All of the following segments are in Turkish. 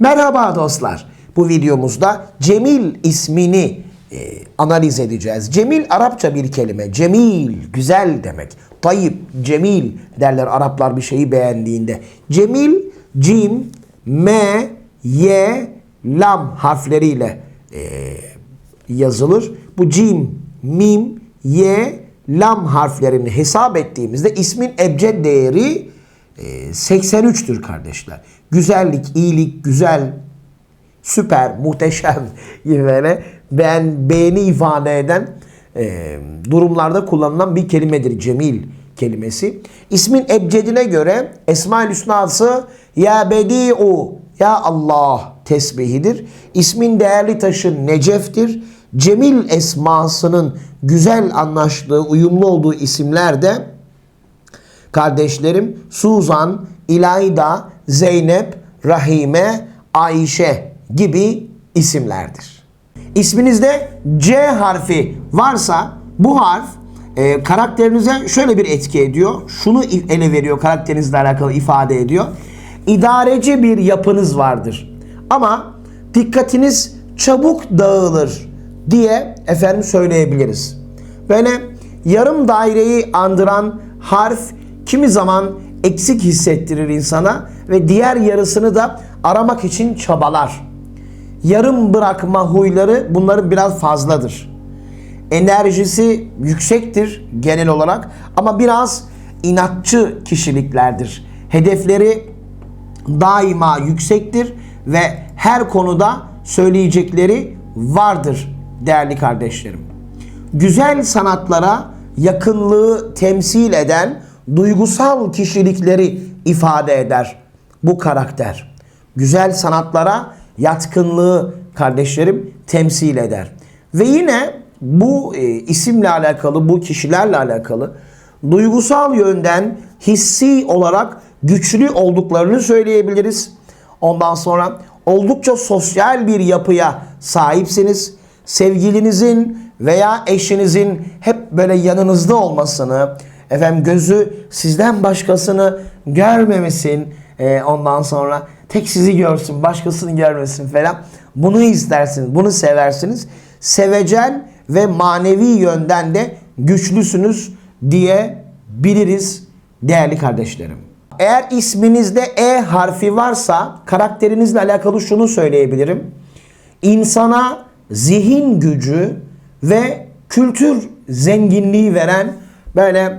Merhaba dostlar. Bu videomuzda Cemil ismini e, analiz edeceğiz. Cemil Arapça bir kelime. Cemil, güzel demek. Tayyip, cemil derler Araplar bir şeyi beğendiğinde. Cemil, cim, me, ye, lam harfleriyle e, yazılır. Bu cim, mim, ye, lam harflerini hesap ettiğimizde ismin ebced değeri e, 83'tür kardeşler. Güzellik, iyilik, güzel, süper, muhteşem gibi böyle beğen, beğeni ifade eden e, durumlarda kullanılan bir kelimedir cemil kelimesi. İsmin ebcedine göre Esma-ül Hüsna'sı Ya Bedi'u, Ya Allah tesbihidir. İsmin değerli taşı Necef'tir. Cemil esmasının güzel anlaştığı, uyumlu olduğu isimler de kardeşlerim Suzan, İlayda, Zeynep, Rahime, Ayşe gibi isimlerdir. İsminizde C harfi varsa bu harf e, karakterinize şöyle bir etki ediyor. Şunu ele veriyor karakterinizle alakalı ifade ediyor. İdareci bir yapınız vardır. Ama dikkatiniz çabuk dağılır diye efendim söyleyebiliriz. Böyle yarım daireyi andıran harf kimi zaman eksik hissettirir insana ve diğer yarısını da aramak için çabalar. Yarım bırakma huyları bunların biraz fazladır. Enerjisi yüksektir genel olarak ama biraz inatçı kişiliklerdir. Hedefleri daima yüksektir ve her konuda söyleyecekleri vardır değerli kardeşlerim. Güzel sanatlara yakınlığı temsil eden duygusal kişilikleri ifade eder bu karakter. Güzel sanatlara yatkınlığı kardeşlerim temsil eder. Ve yine bu e, isimle alakalı, bu kişilerle alakalı duygusal yönden hissi olarak güçlü olduklarını söyleyebiliriz. Ondan sonra oldukça sosyal bir yapıya sahipsiniz. Sevgilinizin veya eşinizin hep böyle yanınızda olmasını, efendim gözü sizden başkasını görmemesin, e, ondan sonra tek sizi görsün, başkasını görmesin falan. Bunu istersiniz, bunu seversiniz. Sevecen ve manevi yönden de güçlüsünüz diye biliriz değerli kardeşlerim. Eğer isminizde E harfi varsa karakterinizle alakalı şunu söyleyebilirim. İnsana zihin gücü ve kültür zenginliği veren böyle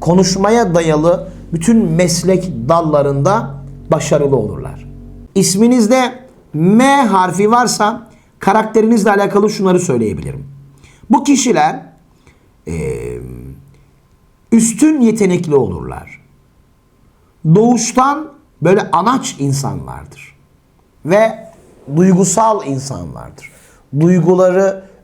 konuşmaya dayalı bütün meslek dallarında başarılı olurlar. İsminizde M harfi varsa karakterinizle alakalı şunları söyleyebilirim. Bu kişiler e, üstün yetenekli olurlar. Doğuştan böyle anaç insanlardır. Ve duygusal insanlardır. Duyguları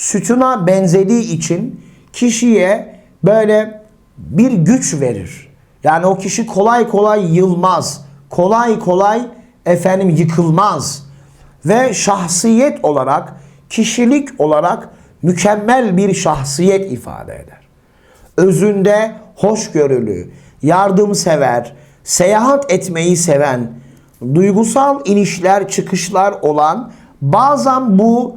sütuna benzediği için kişiye böyle bir güç verir. Yani o kişi kolay kolay yılmaz. Kolay kolay efendim yıkılmaz. Ve şahsiyet olarak, kişilik olarak mükemmel bir şahsiyet ifade eder. Özünde hoşgörülü, yardımsever, seyahat etmeyi seven, duygusal inişler çıkışlar olan bazen bu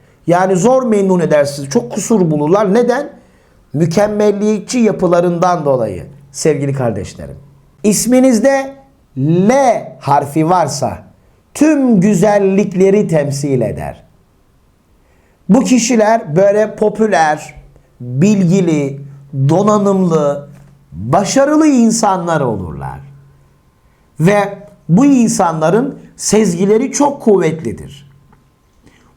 Yani zor memnun edersiniz. Çok kusur bulurlar. Neden? Mükemmelliyetçi yapılarından dolayı sevgili kardeşlerim. İsminizde L harfi varsa tüm güzellikleri temsil eder. Bu kişiler böyle popüler, bilgili, donanımlı, başarılı insanlar olurlar. Ve bu insanların sezgileri çok kuvvetlidir.